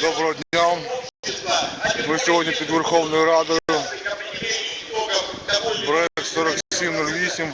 Доброго дня. Ми сьогодні під Верховною Радою. Проект 4708.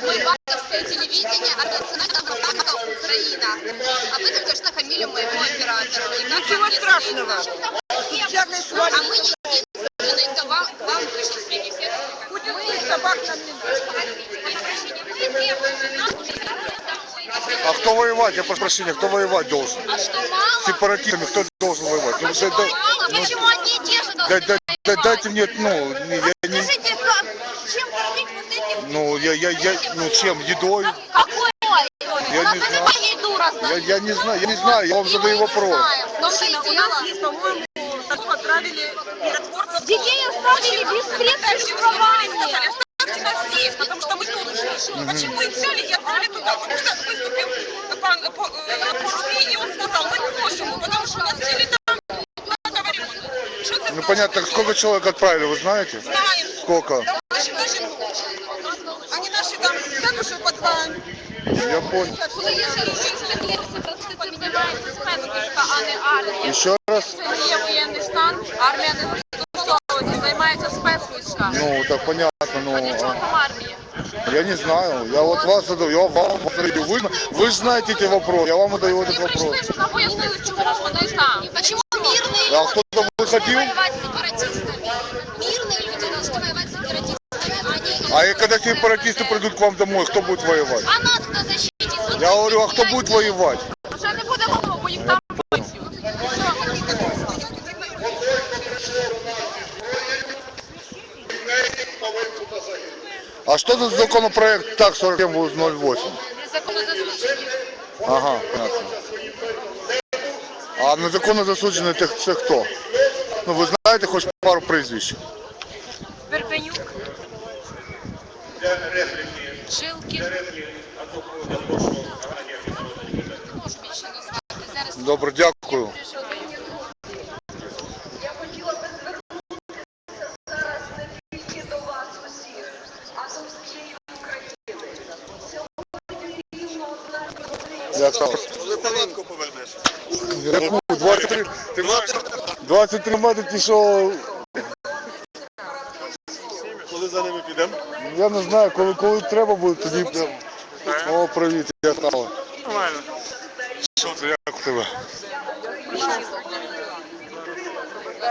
Телевидение? Банковское телевидение, а национальная банка Украина. А вы только что фамилию моего оператора. Ничего страшного. А мы не единственные, кто вам, к вам вышли с манифестом. Путин собак нам не. Мы А кто воевать? Я прошу прощения, кто воевать должен? А что мало? Сепаратистами кто должен воевать? Ну, Почему дай- мало? ну, Почему одни и те же должны дай- дай- воевать? дайте мне, ну, не- я не, Скажите, как, чем кормить вот этих ну, я, я, я, ну, чем, едой? Какой? Я не знаю. Я, я не знаю, я не знаю, я вам задаю вопрос. Том-то и У нас есть, по-моему, такого отправили миротворцев. Детей оставили без средств существования. Оставьте нас здесь, потому что мы тут же. Почему их взяли и отправили туда? Потому что выступил пан по- э, Поршни, и он сказал, мы не можем, потому что у нас взяли там. Мы говорим, что ты Ну, понятно, так сколько человек отправили, вы знаете? знаем. Сколько? Наши даже Они наши там, так уже по два. Я понял. а не армія. Еще раз? Це є воєнний стан, армія не застосовується, займається спецвійська. Ну, так понятно, ну, Для чого а, там армія? я не знаю. Я вот вас задаю, я вам задаю. Вы, вы же знаете эти вопросы, я вам задаю этот Ми прийшли, вопрос. щоб нам пояснили, чому ж вони там. Почему мирные А кто-то выходил? воевать с сепаратистами? Мирные люди должны воевать с сепаратистами. А когда сепаратисты придут к вам домой, кто будет воевать? А нас кто защитит? Я говорю, а кто будет воевать? Вже не буде голову, бо їх там. А что за законопроект так 4708? Законозаслужені. Ага, понятно. А незаконно засуджений це хто? Ну ви знаєте хоч пару прізвищ? Жилкін. Добре, дякую. Я хотіла би звернутися зараз не тільки до вас усіх, а до всієї України. Сьогодні рівно одна повернеш? Яку? 23, ти 23 метри пішов. Коли за ними підемо? Я не знаю, коли, коли треба буде, тоді прям. О, привіт, як стало? Нормально. Що це, як у тебе?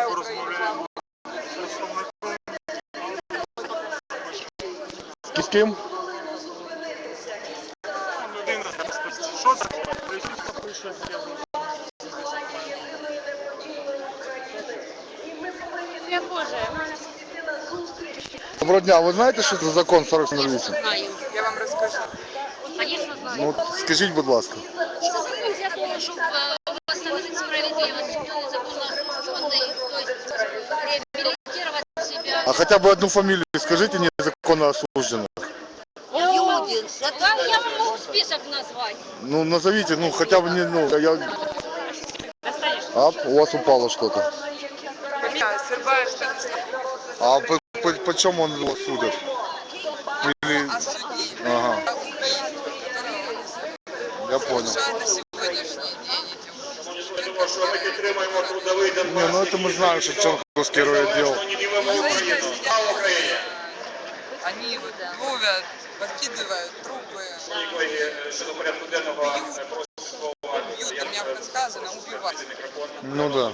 Порозмовляємо. З ким? Людина, що це? Російська пише. Я Доброго дня, ви знаєте, що це закон 4008? Знаю. Я вам расскажу. Конечно, знаю. Ну, скажіть, будь ласка. Це закон для того, щоб е, восстановить справедливость, законно то есть реабилитировать себя. А хотя бы одну фамилию скажите незаконно осужденных. Юдин. Да, я вам могу список назвать. Ну, назовите, ну, хотя бы не, ну, я... А, у вас упало что-то. Фамилия Сербаев Станислав. А по, по, почем он его судит? Или... А судьи Ага, я понял. на сегодняшний день Можливо, що ми підтримуємо трудовий Не, Донбас. ну это мы знаем, что Чонковский отдел. Що не ділимо Україну. Слава Україні! Они вот ловят, подкидывают трупы, Колеги, щодо порядку денного е, просимо слово бьют, там мягко сказано, убивают. Ну да.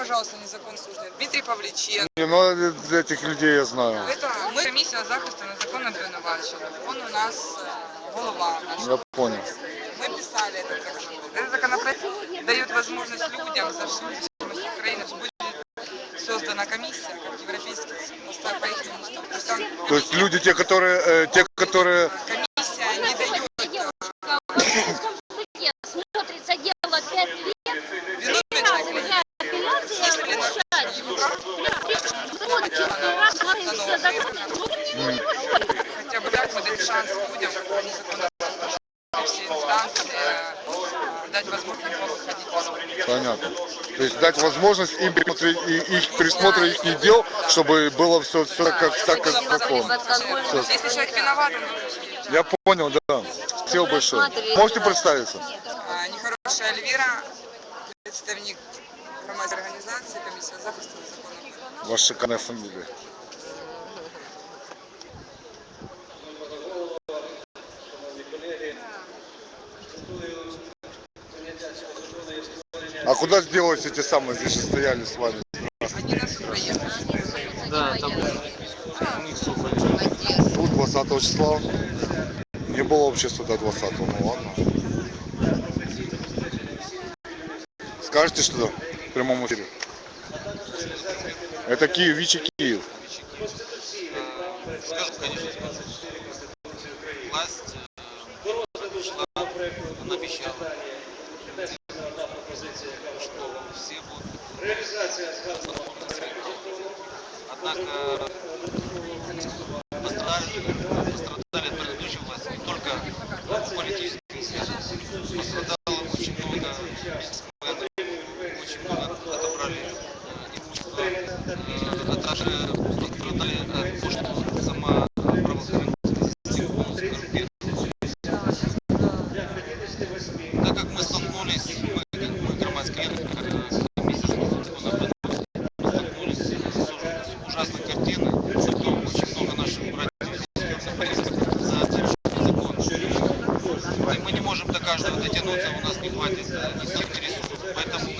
Пожалуйста, незаконно служит. Дмитрий Павличенко. Не, ну э, этих людей я знаю. Это ми комісія захисту незаконно обвинувачених. Он у нас э, голова наш. Я понял. Мы писали этот законопроект. Этот законопроект дает возможность людям за жительность Украины, что будет создана комиссия, как европейский по их То есть люди, те, которые, э, те, которые... комиссия не дает Девушка в Московском суде смотрится дело 5 лет. виновных Апелляция решать. Вот, раз говорится, законы. Ну, не может. хотя бы так мы дать шанс людям, которые незаконно все инстанции, э, дать возможность. Понятно. То есть дать возможность им их пересмотра их дел, чтобы было все, все как, так, как закон. Если человек виноват. Я понял, да. Спасибо большое. Можете представиться? А, Нехорошая Альвира, представник организации, комиссия захисту незаконных Ваша шикарная фамилия. А куда сделались эти самые, здесь же стояли с вами? Они на суд поехали. Да, там Тут 20 числа. Не было общества до 20 ну ладно. Скажете что в прямом эфире? Это Киев, Вичи Киев. Скажем, конечно, власть э, шла, она обещала, все будут Однако пострадали, пострадали от предыдущей власти не только в политическом смысле. Пострадало очень много бизнесменов, очень много отобрали э, имущество, э, а также пострадали от того, что сама правоохранительная система полностью коррумпирована. Так как мы столкнулись, мы, как мы, громадская э, комиссия законодательного мы столкнулись с ужасной картиной, что очень много наших братьев и сестер находится за закон. И мы не можем до каждого дотянуться, у нас не хватит э, ни сил, ни ресурсов. Поэтому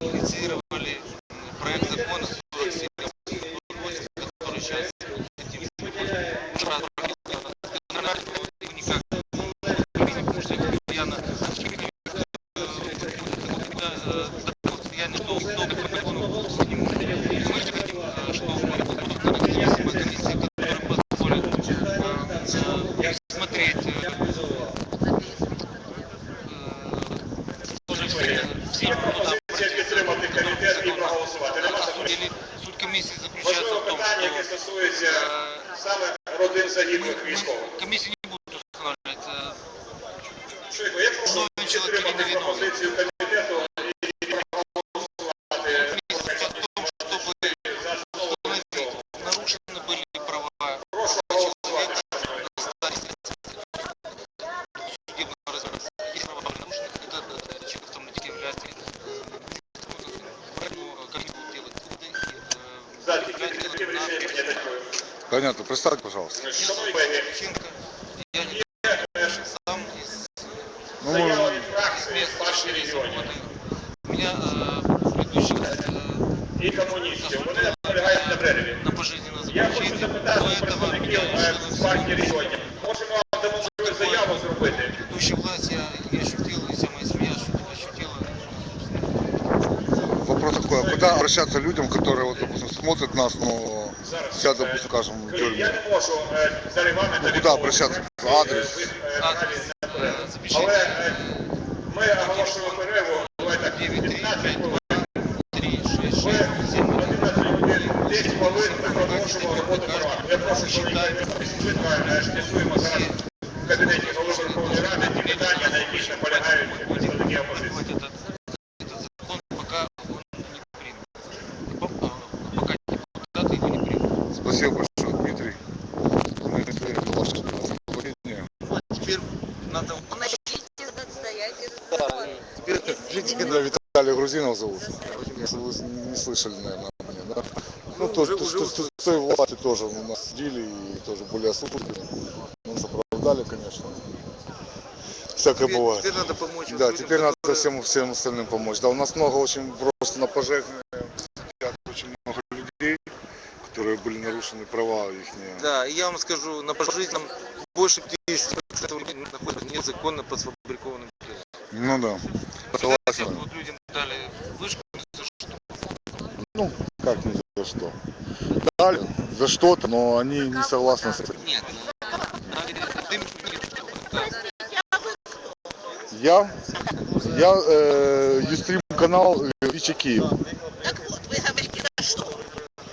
мы инициировали проект закона 47 который сейчас хотим постоянно постоянно что много по закону к нему. Мы хотим, чтобы комиссия, которая позволит смотреть тоже все, все туда Пропозиція стосується саме родин загиблих військових. Понятно, представьте, пожалуйста. Шановні колеги, Шевченко. Я не сам из Ну, заява мы- від фракції мест партії решили регіонів работы. У меня э, предыдущий э, і комуністів. Вони наполягають на перерві. на пожизненное Я хочу заключение. До запитати этого представників меня е, решило партії все. регіонів. Може, ми вам дамо можливість заяву зробити? Предыдущая власть я, я ощутил, и вся моя семья ощутила, ощутила. Вопрос такой, а куда обращаться людям, которые, вот, допустим, смотрят нас, но Я допустим, скажем, в тюрьму. Ну, куда обращаться? Адрес? Адрес запишите. Ми оголошуємо перерву. 10 хвилин ми продовжуємо роботу парламенту. Я прошу, що ми зараз в кабінеті Голови Верховної Ради ті питання, на які ще полягають представники опозиції. Грузинов зовут. Если вы не слышали, наверное, о мне, да? Ну, то, то, что с с той власти тоже у нас сидели и тоже были осуждены. Ну, нас оправдали, конечно. Всякое Теперь, бывает. теперь надо помочь. Да, людям, теперь надо которые- всем, всем остальным помочь. Да, у нас много очень просто на пожежные очень много людей, которые были нарушены права их. Да, и я вам скажу, на пожизненном больше 50% людей находятся незаконно под сфабрикованным признаком. Ну да. Согласен. вот людям дали вышку за что? Ну, как ни за что. Дали за что-то, но они не согласны с этим. Нет. Да. Я, я э, Юстрим канал Вичи Киев. Так вот, вы говорите, за что?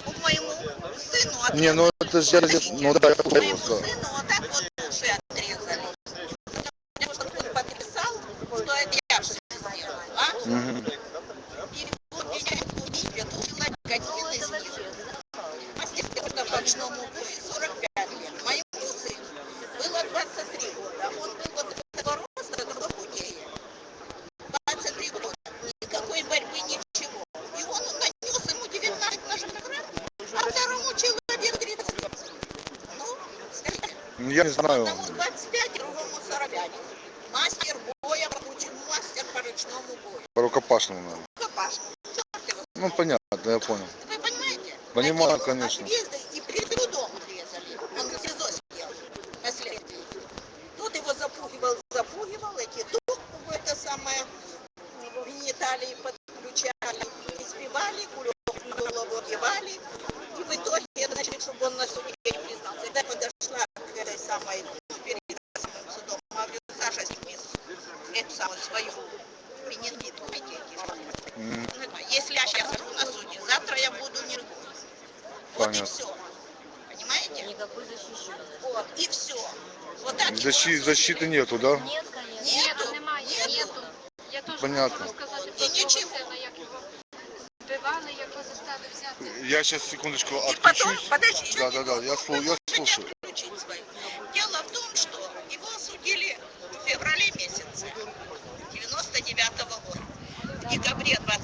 У моему сыну Не, ну это же я ну да, я Моему голос, да. сыну вот так вот уши отрезали. Потому что он подписал, что это я все сделала. А? Мгм. И вот меня убили, убила один из них. Мастер спорта по ночному бою 45 лет. Моему сыну было 23 года. Он был вот такого роста, такого худее. 23 года. Никакой борьбы, ничего. И он нанес ему 19 ножевых ран, а второму человеку 30 лет. Ну, скажите, Знаю. одному 25, другому 45. Мастер боя, обучен мастер по ручному бою. По рукопашному, наверное. Копашка. Ну понятно, я понял. Вы понимаете? Понимаю, конечно. отрезали И перед трудом отрезали. Он в СИЗО сидел. Последний. Тут его запугивал, запугивал, эти дух, это самое, в Италии подключали, избивали, кулек в голову одевали. И в итоге, значит, чтобы он на суде не признался. Когда подошла к этой самой, ну, перед самым судом, говорю, Саша, сними эту самую свою менингит, эти, эти, М, ну, это, Если я сейчас скажу на суде, завтра я буду не Вот Понятно. и все. Понимаете? Никакой защиты. Вот, и все. Вот так его Защи- осудили. защиты нету, да? Нет, конечно. Нету, Нету, немає. нету. Нету. Я теж Понятно. можу сказати І про свого нічого. сина, як його вбивали, як його заставили взяти. Я сейчас секундочку И потом, отключусь. подожди, Да, да, да, я, слу- я можете слушаю. отключить свою. В декабре